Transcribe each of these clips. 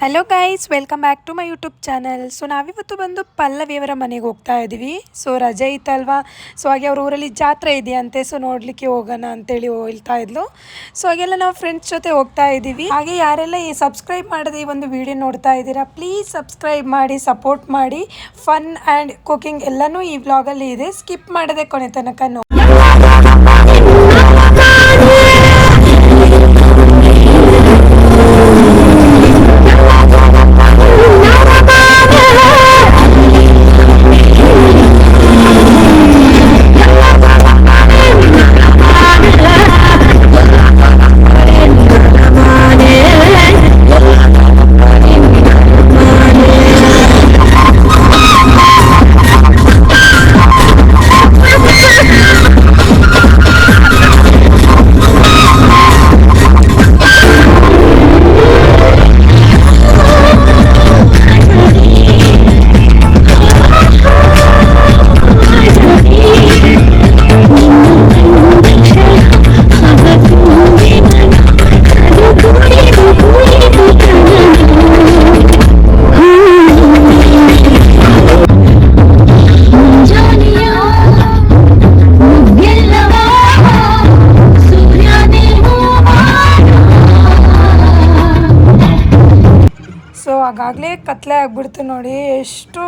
Hello guys welcome back to my YouTube channel so ನಾವಿವತ್ತು ಬಂದು ಪಲ್ಲವಿಯವರ ಮನೆಗೆ ಹೋಗ್ತಾ ಇದ್ದೀವಿ ಸೊ ರಜೆ ಇತ್ತಲ್ವಾ? ಸೊ ಹಾಗೆ ಅವ್ರ ಊರಲ್ಲಿ ಜಾತ್ರೆ ಇದೆಯಂತೆ. ಸೊ ನೋಡಲಿಕ್ಕೆ ಹೋಗೋಣ ಅಂತೇಳಿ ಹೇಳ್ತಾ ಇದ್ಲು. ಸೊ ಹಾಗೆಲ್ಲ ನಾವು ಫ್ರೆಂಡ್ಸ್ ಜೊತೆ ಹೋಗ್ತಾ ಇದ್ದೀವಿ ಹಾಗೆ ಯಾರೆಲ್ಲ ಈ ಸಬ್ಸ್ಕ್ರೈಬ್ ಮಾಡದೆ ಈ ಒಂದು ವಿಡಿಯೋ ನೋಡ್ತಾ ಇದ್ದೀರಾ ಪ್ಲೀಸ್ ಸಬ್ಸ್ಕ್ರೈಬ್ ಮಾಡಿ ಸಪೋರ್ಟ್ ಮಾಡಿ. ಫನ್ ಆ್ಯಂಡ್ ಕುಕಿಂಗ್ ಎಲ್ಲನೂ ಈ ವ್ಲಾಗಲ್ಲಿ ಇದೆ. ಸ್ಕಿಪ್ ಮಾಡದೆ ಕೊನೆ ತನಕ ನೋಡಿ ಸೊ ಕತ್ತಲೆ ಆಗಿಬಿಡ್ತು ನೋಡಿ. ಎಷ್ಟು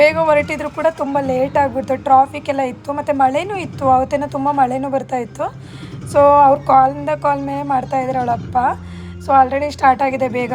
ಬೇಗ ಹೊರಟಿದ್ರು ಕೂಡ ತುಂಬ ಲೇಟ್ ಆಗಿಬಿಡ್ತು. ಟ್ರಾಫಿಕ್ ಎಲ್ಲ ಇತ್ತು, ಮತ್ತು ಮಳೆನೂ ಇತ್ತು. ಅವತ್ತೇನ ತುಂಬ ಮಳೆನೂ ಬರ್ತಾ ಇತ್ತು. ಸೊ ಅವ್ರು ಕಾಲಿಂದ ಕಾಲ್ ಮೇಲೆ ಮಾಡ್ತಾ ಇದ್ರು ಅವಳಪ್ಪ. ಸೊ ಆಲ್ರೆಡಿ ಸ್ಟಾರ್ಟ್ ಆಗಿದೆ ಬೇಗ.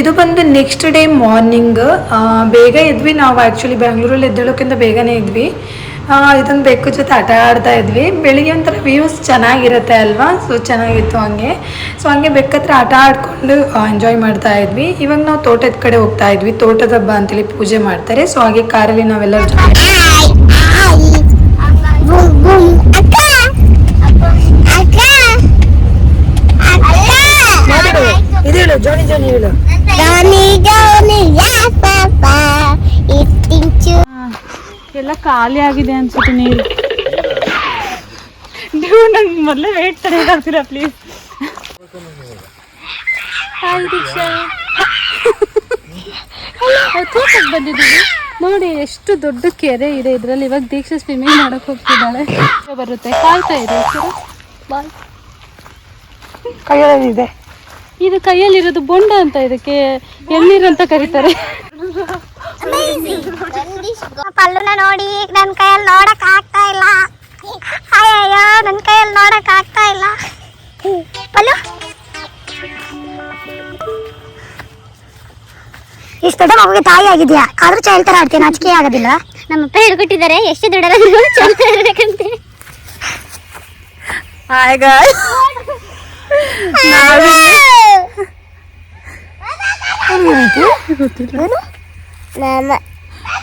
ಇದು ಬಂದು ನೆಕ್ಸ್ಟ್ ಡೇ ಮಾರ್ನಿಂಗ್ ಬೇಗ ಇದ್ವಿ. ನಾವು ಆ್ಯಕ್ಚುಲಿ ಬೆಂಗಳೂರಲ್ಲಿ ಎದ್ದೇಳೋಕ್ಕಿಂತ ಬೇಗನೆ ಇದ್ವಿ. ಇದೊಂದು ಬೆಕ್ಕು ಜೊತೆ ಆಟ ಆಡ್ತಾ ಇದ್ವಿ. ಬೆಳಿಗ್ಗೆ ಒಂಥರ ವ್ಯೂಸ್ ಚೆನ್ನಾಗಿರುತ್ತೆ ಅಲ್ವಾ? ಸೊ ಚೆನ್ನಾಗಿತ್ತು ಹಂಗೆ. ಸೊ ಹಂಗೆ ಬೆಕ್ಕತ್ರ ಆಟ ಆಡಿಕೊಂಡು ಎಂಜಾಯ್ ಮಾಡ್ತಾ ಇದ್ವಿ. ಇವಾಗ ನಾವು ತೋಟದ ಕಡೆ ಹೋಗ್ತಾ ಇದ್ವಿ. ತೋಟದ ಹಬ್ಬ ಅಂತೇಳಿ ಪೂಜೆ ಮಾಡ್ತಾರೆ. ಸೊ ಹಾಗೆ ಕಾರಲ್ಲಿ ನಾವೆಲ್ಲರ ಜೊತೆ ಬುಮ್ ಬುಮ್ ಅಕ್ಕ ಅಕ್ಕ ಅಕ್ಕ ಇದು ಹೇಳು ಜೋನಿ ಜೋನಿ ಹೇಳು ಜಾನಿ ಜಾನಿ ಯಾ ಪಾಪ ಇಟ್ಟಿಂಚು ಎಲ್ಲ ಖಾಲಿ ಆಗಿದೆ ಅನ್ಸುತ್ತೆ ನೀರು ನೀವು ನಂಗೆ ಮೊದಲೇ ವೇಟ್ ತಡೆಯಾಗ್ತೀರಾ ಪ್ಲೀಸ್ ಹಾಯ್ ದೀಕ್ಷಾ. ತೋಟಕ್ಕೆ ಬಂದಿದ್ದೀವಿ ನೋಡಿ ಎಷ್ಟು ದೊಡ್ಡ ಕೆರೆ ಇದೆ ಇದರಲ್ಲಿ. ಇವಾಗ ದೀಕ್ಷಾ ಸ್ವಿಮ್ಮಿಂಗ್ ಮಾಡಕ್ ಹೋಗ್ತಿದ್ದಾಳೆ. ಬರುತ್ತೆ. ಕಾಯ್ತಾ ಇದೆ ಬಾಯ್ ಕೈಯಲ್ಲಿ ಇದೆ. ಇದು ಕೈಯಲ್ಲಿರೋದು ಬೊಂಡ ಅಂತ ಇದಕ್ಕೆ ಎಳ್ನೀರು ಅಂತ ಕರೀತಾರೆ. ಪಲ್ಲುನ ನೋಡಿ ನನ್ನ ಕೈಯಲ್ಲಿ ನೋಡಕ್ ಆಗ್ತಾ ಇಲ್ಲ. ಅಯ್ಯಯ್ಯೋ ನನ್ನ ಕೈಯಲ್ಲಿ ನೋಡಕ್ ಆಗ್ತಾ ಇಲ್ಲ. ಪಲ್ಲು. ಇಷ್ಟು ದೊಡ್ಡ ಮಗುಗೆ ತಾಯಿ ಆಗಿದ್ಯಾ? ಆದ್ರೂ ಚೈಲ್ಡ್ ತರ ಆಡ್ತೀನಿ ನಾಚಿಕೆ ಆಗೋದಿಲ್ಲ ನಮ್ಮಪ್ಪ ಹೇಳ್ಕೊಟ್ಟಿದ್ದಾರೆ ಎಷ್ಟು ದುಡ್ಡಲ್ಲ ಚಲ್ತಾ ಇರ್ಬೇಕಂತೆ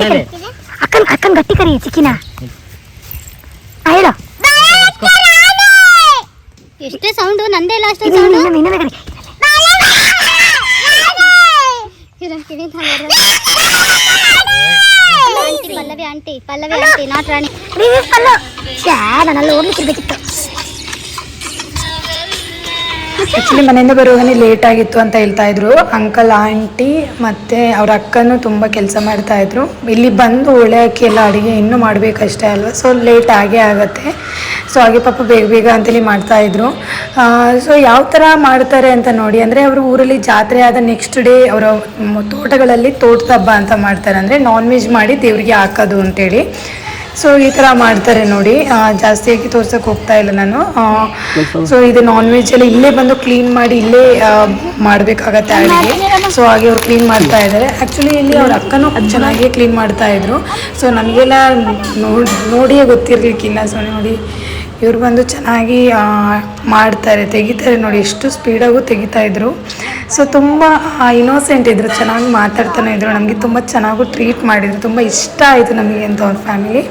ಕರಿ ಅಕ್ಕನ್ ಅಕ್ಕನ್ ಗಟ್ಟಿ ಕರಿ ಚಿಕ್ಕಿನ ಹೇಳು ಎಷ್ಟೇ ಸೌಂಡು ನಂದೇ ಇಲ್ಲ ಅಷ್ಟೇ ಸೌಂಡು ಇನ್ನೊಮ್ಮೆ ಕರಿ aunty Pallavi aunty Pallavi aunty not Rani please actually ಮನೆಯಿಂದ ಬರುವಾಗನೇ ಲೇಟ್ ಆಗಿತ್ತು ಅಂತ ಹೇಳ್ತಾ ಇದ್ರು. ಅಂಕಲ್ ಆಂಟಿ ಮತ್ತು ಅವ್ರ ಅಕ್ಕನೂ ತುಂಬ ಕೆಲಸ ಮಾಡ್ತಾ ಇದ್ರು. ಇಲ್ಲಿ ಬಂದು ಒಳ್ಳೆ ಅಕ್ಕಿ ಎಲ್ಲ ಅಡುಗೆ ಇನ್ನೂ ಮಾಡ್ಬೇಕಷ್ಟೇ ಅಲ್ವಾ? ಸೊ ಲೇಟ್ ಆಗೇ ಆಗುತ್ತೆ. ಸೊ ಹಾಗೆ ಪಾಪ ಬೇಗ ಬೇಗ ಅಂತೇಳಿ ಮಾಡ್ತಾ ಇದ್ರು. ಸೊ ಯಾವ ಥರ ಮಾಡ್ತಾರೆ ಅಂತ ನೋಡಿ, ಅಂದರೆ ಅವರು ಊರಲ್ಲಿ ಜಾತ್ರೆ ಆದ ನೆಕ್ಸ್ಟ್ ಡೇ ಅವರ ತೋಟಗಳಲ್ಲಿ ತೋಟದ ಹಬ್ಬ ಅಂತ ಮಾಡ್ತಾರೆ. ಅಂದರೆ ನಾನ್ ವೆಜ್ ಮಾಡಿ ದೇವರಿಗೆ ಹಾಕೋದು ಅಂತೇಳಿ. ಸೊ ಈ ಥರ ಮಾಡ್ತಾರೆ ನೋಡಿ. ಆ, ಜಾಸ್ತಿಯಾಗಿ ತೋರ್ಸೋಕೆ ಹೋಗ್ತಾ ಇಲ್ಲ ನಾನು. ಸೊ ಇದು ನಾನ್ ವೆಜ್ ಎಲ್ಲ ಇಲ್ಲೇ ಬಂದು ಕ್ಲೀನ್ ಮಾಡಿ ಇಲ್ಲೇ ಮಾಡಬೇಕಾಗತ್ತೆ ಅಡುಗೆ. ಸೊ ಹಾಗೆ ಅವ್ರು ಕ್ಲೀನ್ ಮಾಡ್ತಾ ಇದ್ದಾರೆ. ಆ್ಯಕ್ಚುಲಿ ಇಲ್ಲಿ ಅವ್ರ ಅಕ್ಕನೂ ಚೆನ್ನಾಗಿ ಕ್ಲೀನ್ ಮಾಡ್ತಾ ಇದ್ರು. ಸೊ ನಮಗೆಲ್ಲ ನೋಡಿ ನೋಡಿಯೇ ಗೊತ್ತಿರ್ಲಿಕ್ಕಿಲ್ಲ. ಸೊ ನೋಡಿ ಇವ್ರು ಬಂದು ಚೆನ್ನಾಗಿ ಮಾಡ್ತಾರೆ. ತೆಗಿತಾರೆ ನೋಡಿ ಎಷ್ಟು ಸ್ಪೀಡಾಗೂ ತೆಗಿತಾ ಇದ್ರು. ಸೊ ತುಂಬ ಇನೋಸೆಂಟ್ ಇದ್ದರು ಚೆನ್ನಾಗಿ ಮಾತಾಡ್ತಾನೆ ಇದ್ರು. ನಮಗೆ ತುಂಬ ಚೆನ್ನಾಗೂ ಟ್ರೀಟ್ ಮಾಡಿದ್ರು. ತುಂಬ ಇಷ್ಟ ಆಯಿತು ನಮಗೆ ಅಂತ ಅವ್ರ ಫ್ಯಾಮಿಲಿ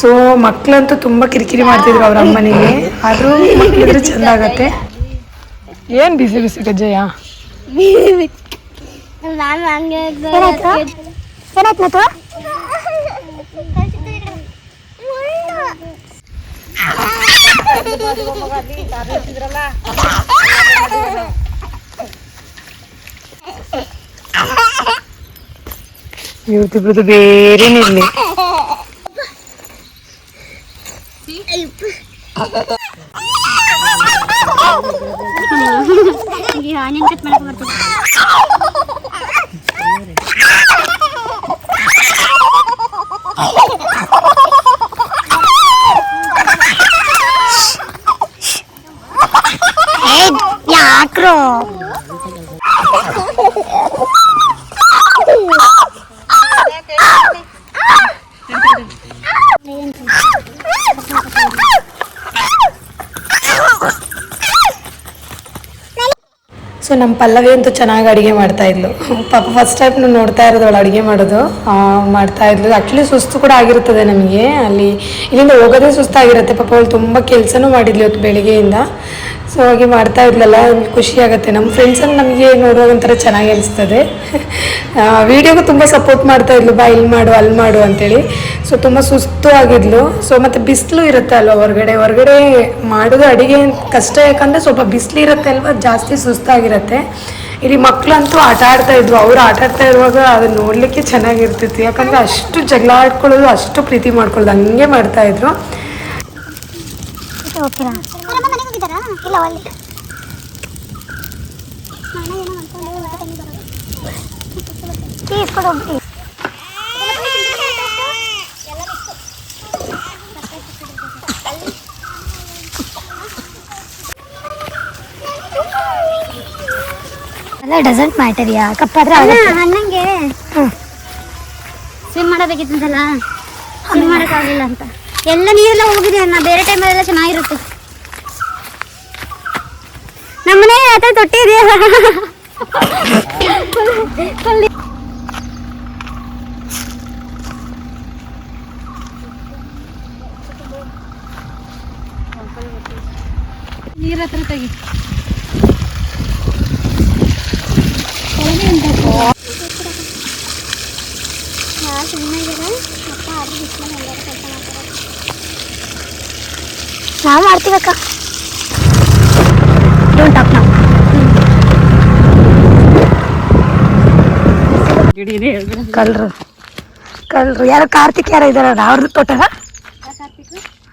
ಸೊ ಮಕ್ಕಳಂತೂ ತುಂಬ ಕಿರಿಕಿರಿ ಮಾಡ್ತಿದ್ರು ಅವ್ರ ಅಮ್ಮನಿಗೆ. ಆದರೂ ಮಕ್ಕಳಿದ್ರೆ ಚೆಂದ ಆಗತ್ತೆ. ಏನು ಬಿಸಿ ಬಿಸಿ ಗಜ್ಜಯ್ಯ? ಏನಾಯ್ತು യൂട്യൂബിലത് പേരിനില്ലേ ഞാനെന്താ ಸೊ ನಮ್ಮ ಪಲ್ಲವಿ ಅಂತೂ ಚೆನ್ನಾಗಿ ಅಡುಗೆ ಮಾಡ್ತಾ ಇದ್ಲು. ಪಾಪ ಫಸ್ಟ್ ಟೈಮ್ ನೋಡ್ತಾ ಇರೋದು ಅವಳು ಅಡುಗೆ ಮಾಡೋದು. ಮಾಡ್ತಾ ಇದ್ಲು. ಆ್ಯಕ್ಚುಲಿ ಸುಸ್ತು ಕೂಡ ಆಗಿರ್ತದೆ ನಮಗೆ. ಅಲ್ಲಿ ಇಲ್ಲಿಂದ ಹೋಗೋದೇ ಸುಸ್ತಾಗಿರುತ್ತೆ. ಪಾಪ ಅವಳು ತುಂಬ ಕೆಲಸನೂ ಮಾಡಿದ್ಲು ಇವತ್ತು ಬೆಳಿಗ್ಗೆಯಿಂದ. ಸೊ ಹಾಗೆ ಮಾಡ್ತಾ ಇದ್ಲಲ್ಲ ಖುಷಿ ಆಗುತ್ತೆ. ನಮ್ಮ ಫ್ರೆಂಡ್ಸನ್ನು ನಮಗೆ ನೋಡುವಾಗ ಒಂಥರ ಚೆನ್ನಾಗಿ ಅನಿಸ್ತದೆ. ವೀಡಿಯೋಗೂ ತುಂಬ ಸಪೋರ್ಟ್ ಮಾಡ್ತಾ ಇದ್ಲು. ಬಾ, ಇಲ್ಲಿ ಮಾಡು, ಅಲ್ಲಿ ಮಾಡು ಅಂತೇಳಿ. ಸೊ ತುಂಬ ಸುಸ್ತು ಆಗಿದ್ಲು. ಸೊ ಮತ್ತು ಬಿಸಿಲು ಇರುತ್ತೆ ಅಲ್ವಾ ಹೊರಗಡೆ? ಹೊರಗಡೆ ಮಾಡೋದು ಅಡುಗೆ ಕಷ್ಟ ಯಾಕಂದರೆ ಸ್ವಲ್ಪ ಬಿಸಿಲು ಇರುತ್ತೆ ಅಲ್ವಾ? ಜಾಸ್ತಿ ಸುಸ್ತಾಗಿರುತ್ತೆ. ಇಲ್ಲಿ ಮಕ್ಕಳಂತೂ ಆಟ ಆಡ್ತಾ ಇದ್ವು ಅವ್ರು ಆಟ ಆಡ್ತಾ ಇರುವಾಗ ಅದನ್ನ ನೋಡಲಿಕ್ಕೆ ಚೆನ್ನಾಗಿರ್ತಿತ್ತು. ಯಾಕಂದರೆ ಅಷ್ಟು ಜಗಳ ಆಡ್ಕೊಳ್ಳೋದು, ಅಷ್ಟು ಪ್ರೀತಿ ಮಾಡ್ಕೊಳ್ಳೋದು, ಹಂಗೆ ಮಾಡ್ತಾ ಇದ್ರು. ಓಕೆನಾ? ಅವರಮ್ಮ ಮನೆಗೆ ಹೋಗಿದ್ದಾರಾ? ಇಲ್ಲ ಅಲ್ಲ ಡಸಂಟ್ ಮ್ಯಾಟರ್ ಯಾ? ಕಪ್ಪಾದ್ರೆ ಅಣ್ಣಂಗೆ ಸ್ವಿಮ್ ಮಾಡಬೇಕಿತ್ತಂತಲ್ಲ? ಸ್ವಿಮ್ ಮಾಡೋಕ್ಕಾಗಲಿಲ್ಲ ಅಂತ. ಎಲ್ಲ ನೀರೆಲ್ಲ ಹೋಗಿದೆ ಅಣ್ಣ ಬೇರೆ ಟೈಮಲ್ಲೆಲ್ಲ ಚೆನ್ನಾಗಿರುತ್ತೆ. ನಮ್ಮನೆ ಆತ ತೊಟ್ಟಿ ಇದೆಯಾ ನೀರ ಹತ್ರ ತೆಗಿ. ನಾವು ಮಾಡ್ತೀವಕ್ಕ ಡೋಂಟ್ ಟಾಕ್ ನಾವು ಕಲ್ರು. ಕಲ್ರು. ಯಾರೋ ಕಾರ್ತಿಕ್ ಯಾರ ಇದಾರ ಅವ್ರದ್ದು ತೋಟದ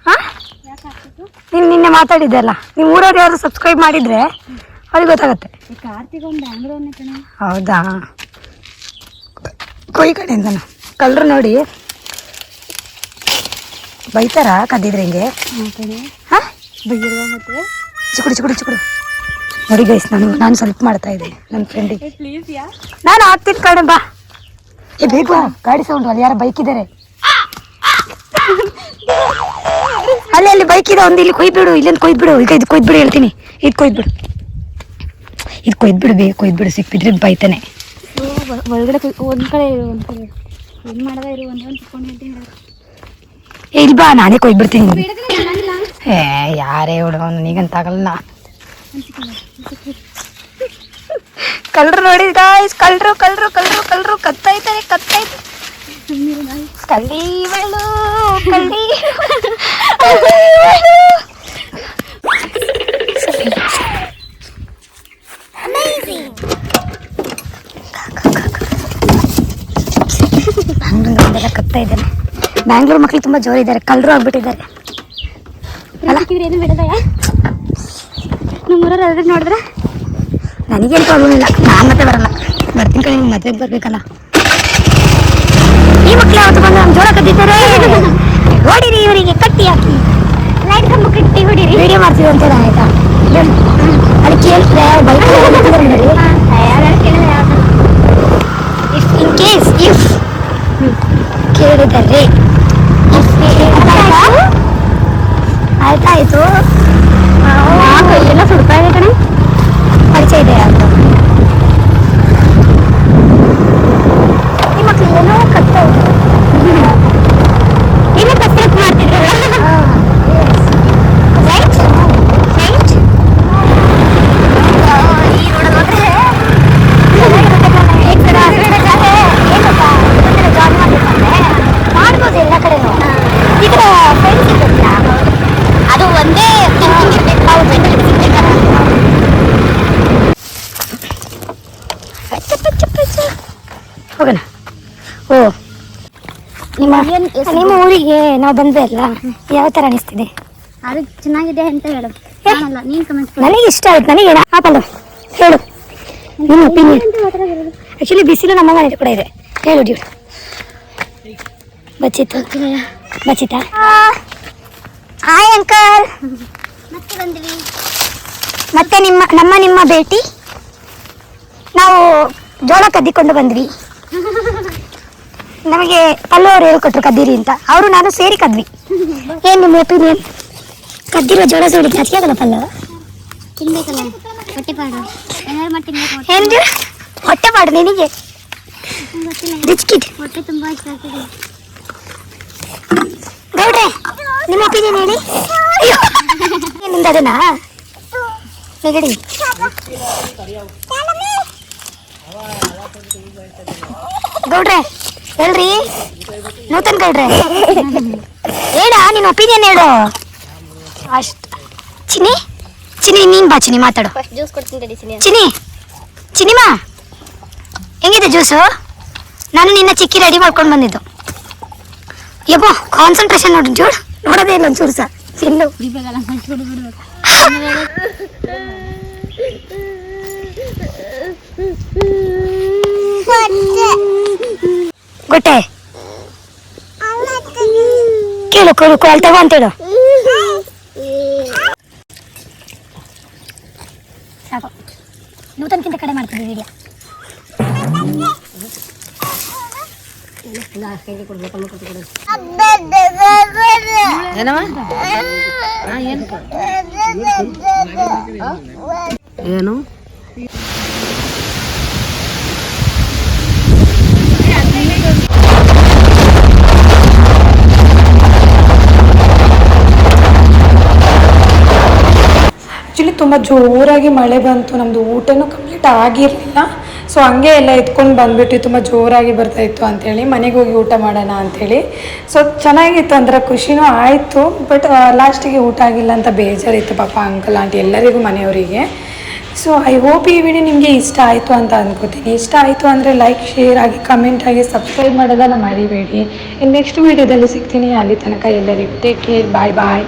ಹಾ? ನೀನು ನಿನ್ನೆ ಮಾತಾಡಿದ್ದಲ್ಲ ನಿಮ್ಮ ಊರವ್ರು ಯಾರು ಸಬ್ಸ್ಕ್ರೈಬ್ ಮಾಡಿದ್ರೆ ಅವ್ರಿಗೆ ಗೊತ್ತಾಗತ್ತೆ. ಹೌದಾ? ಕೊಯ್ ಕಡೆಯಿಂದನ? ಕಲ್ರು ನೋಡಿ. ಬೈತಾರ ಕದ್ದಿದ್ರೆ ಹಿಂಗೆ? ಹಾ? ಮತ್ತೆ? ಚಿಕ್ಕುಡು ಚಿಕ್ಕುಡು ಚಿಕ್ಕುಡು. ನೋಡಿ ಗೈಸ್ ನಾನು ನಾನು ಸ್ವಲ್ಪ ಮಾಡ್ತಾ ಇದ್ದೀನಿ ನನ್ನ ಫ್ರೆಂಡಿಗೆ ನಾನು ಆಗ್ತೀನಿ ಕಡೆ ಬಾ. ಏ ಬೇಕು ಗಾಡಿ ಸೌಂಡ್ ಅಲ್ಲಿ ಯಾರ ಬೈಕ್ ಇದ್ದಾರೆ ಅಲ್ಲಿ ಅಲ್ಲಿ ಬೈಕ್ ಇದೆ ಒಂದು ಇಲ್ಲಿ ಕೊಯ್ಬಿಡು ಇಲ್ಲಿಂದ ಕೊಯ್ದ್ಬಿಡು. ಈಗ ಇದು ಕೊಯ್ದ್ಬಿಡು ಹೇಳ್ತೀನಿ. ಇದು ಕೊಯ್ದ್ಬಿಡು. ಇದು ಕೊಯ್ದ್ಬಿಡು ಬೇಗ ಕೊಯ್ದ್ಬಿಡು ಸಿಕ್ಬಿದ್ರೆ ಬೈತಾನೆ. ಒಳಗಡೆ ಒಂದು ಕಡೆ ಒಂದು ಕಡೆ. ಏನ್ ಮಾಡದ ಇರು ಒಂದ್ ಒಂದ್ ಕುತ್ಕೊಂಡು ಹೇಳ್ತೀನಿ ಹೇಳು. ಏ ಇಲ್ಲಿ ಬಾ ನಾನೇ ಕೊಯ್ಬಿಡ್ತೀನಿ. ಏ ಯಾರೇ ಹುಡುಗ ನನಗಂತ ಆಗಲ್ಲ ಕಲ್ರು ನೋಡಿ ಗಾಯ್ಸ್ ಕಲ್ರು ಕಲ್ರು ಕಲ್ರು ಕಲ್ರು ಕತ್ತೈತಾರೆ ಕತ್ತೈತೆ. ಕಳ್ಳಿ ಕಳ್ಳೀವಳು. ಕತ್ತ ಕತ್ತಾ ಇದ್ದಾನೆ ಬ್ಯಾಂಗ್ಳೂರ್ ಮಕ್ಳು ತುಂಬಾ ಜೋರಿದ್ದಾರೆ ಕಳ್ಳರು ಆಗ್ಬಿಟ್ಟಿದ್ದಾರೆ. ಏನು ಬಿಡದಯ್ಯ ನಮ್ಮೂರವ್ರು ನೋಡಿದ್ರೆ ನನಗೇನು ಪ್ರಾಬ್ಲಮ್ ಇಲ್ಲ ನಾನು ಮತ್ತೆ ಬರಲ್ಲ. ಬರ್ತೀನಿ ಕಡೆ ನಿಮ್ಗೆ ಮದ್ವೆಗೆ ಬರ್ಬೇಕಲ್ಲ. ಈ ಮಕ್ಳು ಯಾವತ್ತು ಬಂದು ನಮ್ಮ ಜೋಳ ಕದ್ದಿದ್ದಾರೆ. ಹೊಡಿರಿ ಇವರಿಗೆ ಕಟ್ಟಿ ಹಾಕಿ. ಲೈಟ್ ಕಂಬ ಕಟ್ಟಿ ಹೊಡಿರಿ. ವಿಡಿಯೋ ಮಾಡ್ತೀವಿ ಅಂತೇಳಿ ಆಯ್ತಾ? ಅದು ಕೇಳಿದ್ರೆ ಬೈಕ್ ಇನ್ ಕೇಸ್ ಇಫ್ ಕೇಳಿದರೆ. ಆಯ್ತಾಯ್ತು ಎಲ್ಲ ಸುಡ್ತಾ ಇದೆ ಕಣೆ ಪರಿಚಯ ಇದೆ ಯಾರ್ದು ಈ ಮಕ್ಳು ಏನೋ ಕತ್ತ ಇನ್ನೂ ಕಸರತ್ತು ಮಾಡ್ತಿದ್ರಲ್ಲ ರೈಟ್ ರೈಟ್ ಈ ರೋಡಲ್ಲಿ ಹೋದ್ರೆ ಮಾಡ್ಬೋದು ಎಲ್ಲ ಕಡೆನೂ ಈಗ ಫ್ರೆಂಡ್ಸ್ ಇರ್ಬೇಕಿಲ್ಲ ಅದು ಒಂದೇ ಥಿಂಕಿಂಗ್ ಇರ್ಬೇಕು ನಾವು ಫ್ರೆಂಡ್ ಸಿಗ್ಬೇಕಲ್ಲ ಪಚ್ಚ ಪಚ್ಚ ಪಚ್ಚ ಹೋಗೋಣ. ಓ. ನಿಮ್ಮ ನಿಮ್ಮ ಊರಿಗೆ ನಾವು ಅಲ್ಲ ಯಾವ ಥರ ಅನಿಸ್ತಿದೆ? ಅದು ಚೆನ್ನಾಗಿದೆ ಅಂತ ಹೇಳು ನೀನ್ ಕಮೆಂಟ್ ನನಗೆ ಇಷ್ಟ ಆಯ್ತು ನನಗೆ ಆಪಲ್ಲು ಹೇಳು. ನಿಮ್ಮ ಒಪಿನಿಯನ್ ಆ್ಯಕ್ಚುಲಿ ಬಿಸಿಲು ನಮ್ಮ ಮನೆಯಲ್ಲಿ ಕೂಡ ಇದೆ. ಹೇಳು ಡ್ಯೂಡ್ ಬಚ್ಚಿತ್ತು. ಬಚ್ಚಿತಾ ಹಾಯ್ ಅಂಕಲ್ ಮತ್ತೆ ಬಂದ್ವಿ. ಮತ್ತೆ ನಿಮ್ಮ ನಮ್ಮ ನಿಮ್ಮ ಭೇಟಿ? ನಾವು ಜೋಳ ಕದ್ದಿಕೊಂಡು ಬಂದ್ವಿ. ನಮಗೆ ಪಲ್ಲವರು ಹೇಳ್ಕೊಟ್ರು ಕದ್ದೀರಿ ಅಂತ. ಅವರು ನಾನು ಸೇರಿ ಕದ್ವಿ. ಏನು ನಿಮ್ಮ ಒಪಿನಿಯನ್ ಕದ್ದಿರೋ ಜೋಳ ಸೋಡಿ ಜಾಸ್ತಿ ಆಗಲ್ಲ ಪಲ್ಲವ ತಿನ್ಬೇಕಲ್ಲ ಹೊಟ್ಟೆ ಪಾಡು. ಏನಾದ್ರು ಮಾಡಿ ತಿನ್ಬೇಕು ಏನು ನಿನಗೆ? ರಿಚ್ ಕಿಡ್ ಹೊಟ್ಟೆ ತುಂಬಾ ಗೌಡ್ರೆ ನಿಮ್ಮ ಒಪಿನಿಯನ್ ಹೇಳಿ. ನಿಮ್ದು ಅದನಾ ನೆಗಡಿ. ಗೌಡ್ರೆ ಹೇಳ್ರಿ? ನೂತನ್ ಗೌಡ್ರೆ ಹೇಳ ನಿನ್ನ ಒಪಿನಿಯನ್ ಹೇಳು. ಅಷ್ಟ. ಚಿನಿ ಚಿನಿ ನೀನ್ ಬಾ ಚಿನಿ ಮಾತಾಡು. ಫಸ್ಟ್ ಜ್ಯೂಸ್ ಕೊಡ್ತೀನಿ ತಡಿ ಚಿನಿ ಚಿನಿಮಾ ಹೆಂಗಿದೆ ಜ್ಯೂಸು ನಾನು ನಿನ್ನ ಚಿಕ್ಕಿ ರೆಡಿ ಮಾಡ್ಕೊಂಡು ಬಂದಿದ್ದು. ಯಬ್ಬೋ ಕಾನ್ಸಂಟ್ರೇಷನ್ ನೋಡಿ ಜೋಡ್. ನೋಡೋದೇ ಇಲ್ಲ ಒಂಚೂರು ಸರ್. ಚಿನ್ನು ಗೊಟ್ಟೆ ಕೇಳು ಕೇಳು ಅಲ್ಲಿ ತಗೋ ಅಂತೇಳು ಸಾಕು ನೂತನ್ಕಿಂತ ಕಡೆ ಮಾಡ್ತಿದ್ವಿ ವಿಡಿಯೋ ಏನು ಆ್ಯಕ್ಚುಲಿ ತುಂಬ ಜೋರಾಗಿ ಮಳೆ ಬಂತು ನಮ್ಮದು ಊಟನೂ ಕಂಪ್ಲೀಟ್ ಆಗಿರಲಿಲ್ಲ. ಸೊ ಹಂಗೆ ಎಲ್ಲ ಎತ್ಕೊಂಡು ಬಂದುಬಿಟ್ಟು ತುಂಬ ಜೋರಾಗಿ ಬರ್ತಾ ಇತ್ತು ಅಂತೇಳಿ. ಮನೆಗೆ ಹೋಗಿ ಊಟ ಮಾಡೋಣ ಅಂಥೇಳಿ ಸೊ ಚೆನ್ನಾಗಿತ್ತು ಅಂದ್ರೆ ಖುಷಿನೂ ಆಯಿತು ಬಟ್ ಲಾಸ್ಟಿಗೆ ಊಟ ಆಗಿಲ್ಲ ಅಂತ ಬೇಜಾರಿತ್ತು ಪಾಪ ಅಂಕಲ್ ಆಂಟಿ ಎಲ್ಲರಿಗೂ ಮನೆಯವರಿಗೆ. ಸೊ ಐ ಹೋಪ್ ಈ ವಿಡಿಯೋ ನಿಮಗೆ ಇಷ್ಟ ಆಯಿತು ಅಂತ ಅಂದ್ಕೋತೀನಿ ಇಷ್ಟ ಆಯಿತು ಅಂದರೆ ಲೈಕ್ ಶೇರ್ ಆಗಿ ಕಮೆಂಟ್ ಆಗಿ ಸಬ್ಸ್ಕ್ರೈಬ್ ಮಾಡೋದನ್ನು ಮರಿಬೇಡಿ. ನೆಕ್ಸ್ಟ್ ವೀಡಿಯೋದಲ್ಲಿ ಸಿಗ್ತೀನಿ. ಅಲ್ಲಿ ತನಕ ಎಲ್ಲರಿಗೂ ಟೇಕ್ ಕೇರ್ ಬಾಯ್ ಬಾಯ್